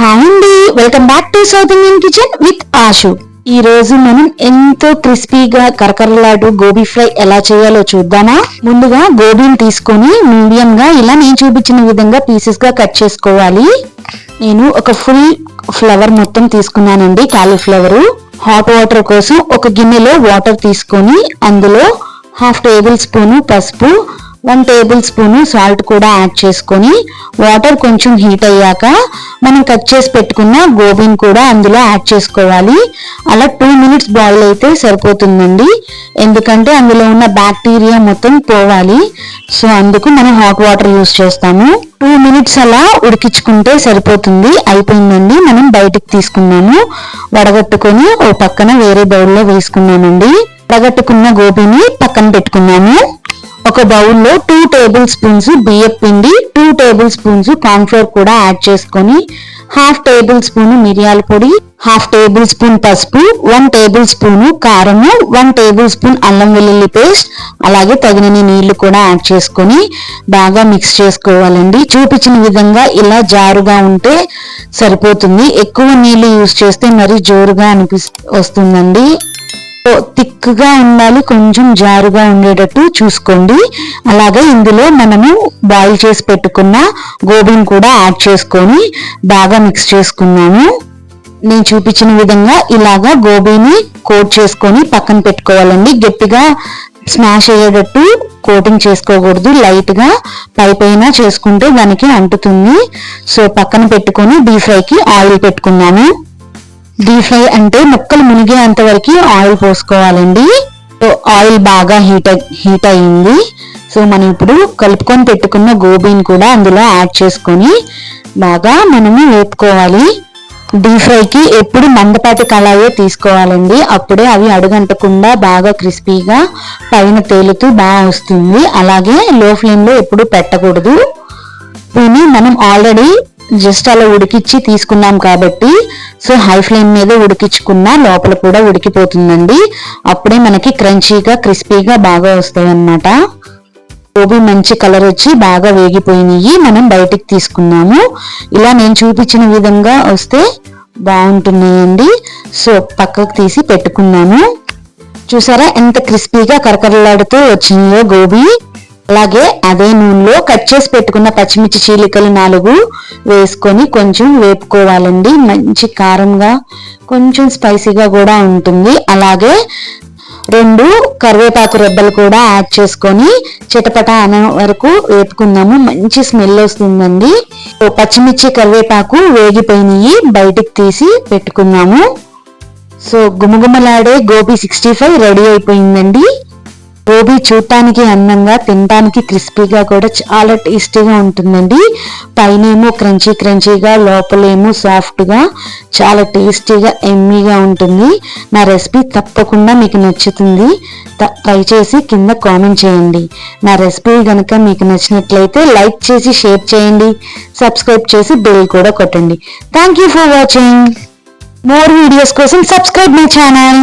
Hi అండి welcome back to South Indian kitchen with Ashu. ఈ రోజు మనం ఎంతో క్రిస్పీగా కరకరలాడు గోబీ ఫ్రై ఎలా చేయాలో చూద్దామా? ముందుగా గోబీని తీసుకొని మీడియం గా ఇలా నేను చూపించిన విధంగా పీసెస్గా కట్ చేసుకోవాలి. నేను ఒక ఫుల్ ఫ్లవర్ మొత్తం తీసుకున్నానండి కాలీఫ్లవర్ హాట్ వాటర్ కోసం ఒక గిన్నెలో వాటర్ తీసుకొని అందులో హాఫ్ టేబుల్ స్పూను పసుపు వన్ టేబుల్ స్పూను సాల్ట్ కూడా యాడ్ చేసుకొని వాటర్ కొంచెం హీట్ అయ్యాక మనం కట్ చేసి పెట్టుకున్న గోబీని కూడా అందులో యాడ్ చేసుకోవాలి. అలా టూ మినిట్స్ బాయిల్ అయితే సరిపోతుందండి. ఎందుకంటే అందులో ఉన్న బ్యాక్టీరియా మొత్తం పోవాలి. సో అందుకు మనం హాట్ వాటర్ యూస్ చేస్తాము. టూ మినిట్స్ అలా ఉడికించుకుంటే సరిపోతుంది. అయిపోయిందండి. మనం బయటకు తీసుకున్నాము. వడగట్టుకొని ఓ పక్కన వేరే బౌల్లో వేసుకున్నామండి. వడగట్టుకున్న గోబీని పక్కన పెట్టుకున్నాము. ఒక బౌల్లో టూ టేబుల్ స్పూన్స్ బియ్యం పిండి టూ టేబుల్ స్పూన్స్ కార్న్ఫ్లోర్ కూడా యాడ్ చేసుకొని హాఫ్ టేబుల్ స్పూన్ మిరియాల పొడి హాఫ్ టేబుల్ స్పూన్ పసుపు వన్ టేబుల్ స్పూన్ కారము వన్ టేబుల్ స్పూన్ అల్లం వెల్లుల్లి పేస్ట్ అలాగే తగినన్ని నీళ్ళు కూడా యాడ్ చేసుకొని బాగా మిక్స్ చేసుకోవాలండి. చూపించిన విధంగా ఇలా జారుగా ఉంటే సరిపోతుంది. ఎక్కువ నీళ్ళు యూస్ చేస్తే మరి జోరుగా అనిపి వస్తుందండి. థిక్గా ఉండాలి కొంచెం జారుగా ఉండేటట్టు చూసుకోండి. అలాగే ఇందులో మనము బాయిల్ చేసి పెట్టుకున్న గోబీని కూడా యాడ్ చేసుకొని బాగా మిక్స్ చేసుకున్నాము. నేను చూపించిన విధంగా ఇలాగా గోబీని కోట్ చేసుకొని పక్కన పెట్టుకోవాలండి. గట్టిగా స్మాష్ అయ్యేటట్టు కోటింగ్ చేసుకోకూడదు. లైట్గా పై పైన చేసుకుంటే దానికి అంటుతుంది. సో పక్కన పెట్టుకొని డీప్ ఫ్రైకి ఆయిల్ పెట్టుకున్నాను డీప్ ఫ్రై అంటే ముక్కలు మునిగేంత వరకు ఆయిల్ పోసుకోవాలండి. సో ఆయిల్ బాగా హీట్ హీట్ అయ్యింది సో మనం ఇప్పుడు కలుపుకొని పెట్టుకున్న గోబీని కూడా అందులో యాడ్ చేసుకొని బాగా మనము వేపుకోవాలి. డీప్ ఫ్రైకి ఎప్పుడు మందపాటి కళాయే తీసుకోవాలండి. అప్పుడే అవి అడుగంటకుండా బాగా క్రిస్పీగా పైన తేలుతూ బాగా వస్తుంది. అలాగే లో ఫ్లేమ్లో ఎప్పుడు పెట్టకూడదు. పోనీ మనం ఆల్రెడీ జస్ట్ అలా ఉడికిచ్చి తీసుకున్నాం కాబట్టి సో హై ఫ్లేమ్ మీద ఉడికించుకున్న లోపల కూడా ఉడికిపోతుందండి. అప్పుడే మనకి క్రంచీగా క్రిస్పీగా బాగా వస్తాయి అన్నమాట గోబీ మంచి కలర్ వచ్చి బాగా వేగిపోయినాయి. మనం బయటికి తీసుకున్నాము. ఇలా నేను చూపించిన విధంగా వస్తే బాగుంటున్నాయండి. సో పక్కకు తీసి పెట్టుకున్నాము చూసారా ఎంత క్రిస్పీగా కరకరలాడుతూ వచ్చిందో గోబీ. అలాగే అదే నూనెలో కట్ చేసి పెట్టుకున్న పచ్చిమిర్చి చీలికలు నాలుగు వేసుకొని కొంచెం వేపుకోవాలండి. మంచి కారంగా కొంచెం స్పైసీగా కూడా ఉంటుంది. అలాగే రెండు కరివేపాకు రెబ్బలు కూడా యాడ్ చేసుకొని చిటపట అన వరకు వేపుకుందాము. మంచి స్మెల్ వస్తుందండి. పచ్చిమిర్చి కరివేపాకు వేగిపోయినాయి. బయటికి తీసి పెట్టుకున్నాము సో గుమగుమలాడే గోబీ సిక్స్టీ ఫైవ్ రెడీ అయిపోయిందండి. గోబీ చూడటానికి అందంగా తినడానికి క్రిస్పీగా కూడా చాలా టేస్టీగా ఉంటుందండి. పైనేమో క్రంచీ క్రంచీగా లోపలేమో సాఫ్ట్గా చాలా టేస్టీగా ఎమ్మీగా ఉంటుంది. నా రెసిపీ తప్పకుండా మీకు నచ్చుతుంది. ట్రై చేసి కింద కామెంట్ చేయండి. నా రెసిపీ కనుక మీకు నచ్చినట్లయితే లైక్ చేసి షేర్ చేయండి. సబ్స్క్రైబ్ చేసి బెల్ కూడా కొట్టండి. Thank you for watching. More videos కోసం సబ్స్క్రైబ్ మై ఛానల్.